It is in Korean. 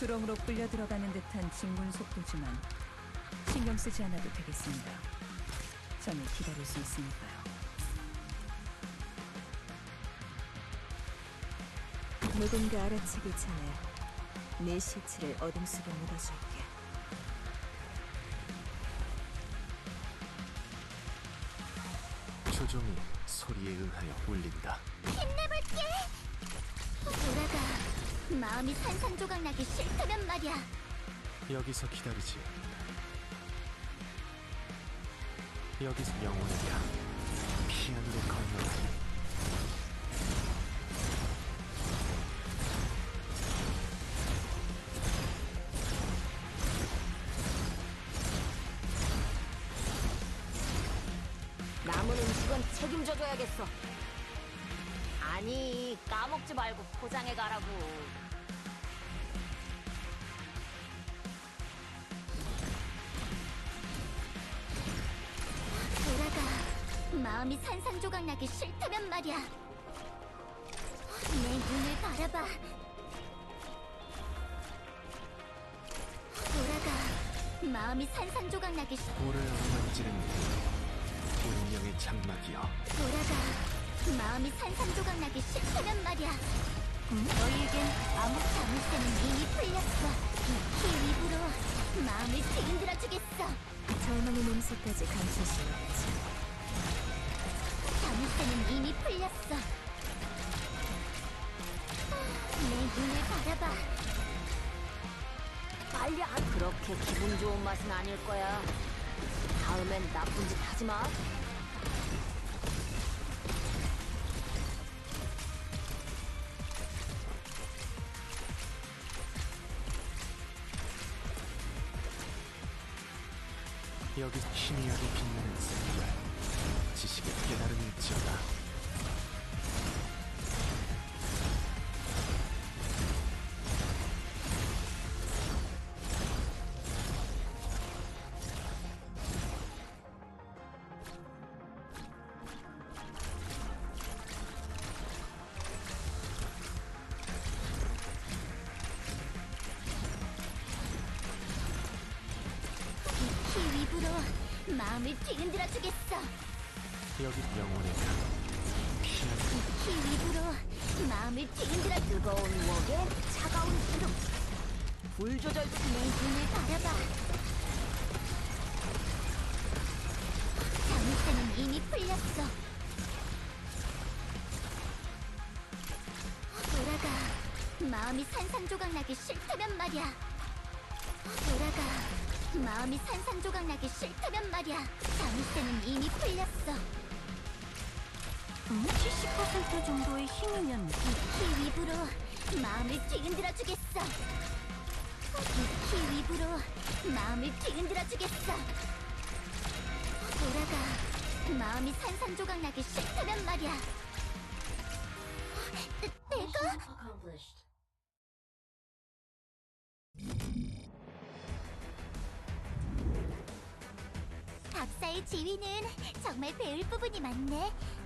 수렁으로 끌려 들어가는 듯한 진군 속도지만 신경 쓰지 않아도 되겠습니다. 저는 기다릴 수 있으니까요. 누군가 알아채기 전에 내 시체를 어둠 속에 묻어줄게. 조종이 소리에 응하여 울린다. 힘내볼게. 마음이 산산조각 나기 싫다면 말이야. 여기서 기다리지. 여기서 영원이야. 피안으로 건너가니 남은 음식은 책임져줘야겠어. 아니, 까먹지 말고 포장해 가라고. 돌아가. 마음이 산산조각 나기 싫다면 말이야. 내 눈을 바라봐. 돌아가. 마음이 산산조각 나기 싫... 오래 엉망지는 운명의 장막이여. 돌아가 마음이 산산조각 나기 싫다면 말이야. 너희에겐 아무 자물쇠는 이미 풀렸어. 이 입으로 마음을 뒤흔들어 주겠어. 절망의 냄새까지 감출 수 없지. 자물쇠는 이미 풀렸어. 내 눈을 바라봐. 빨리 안 그렇게 기분 좋은 맛은 아닐 거야. 다음엔 나쁜 짓 하지 마 여기서 희미하게 빛나는 색깔. 지식의 깨달음이 있지어다. 입으로 마음을 뒤흔들어 주겠어. 여기. 피안으로 키 입으로 마음을 뒤흔들어 뜨거운 웍에 차가운 구름. 불 조절 내 눈을 바라봐. 자물쇠는 이미 풀렸어. 돌아가. 마음이 산산조각 나기 싫다면 말이야. 돌아가. 마음이 산산조각 나기 싫다면 말이야. 자물쇠는 이미 풀렸어. 음, 70% 정도의 힘이면 키 위부로 마음을 뒤흔들어 주겠어. 키 위부로 마음을 뒤흔들어 주겠어. 돌아가. 마음이 산산조각 나기 싫다면 말이야. 내가? 박사의 지위는 정말 배울 부분이 많네.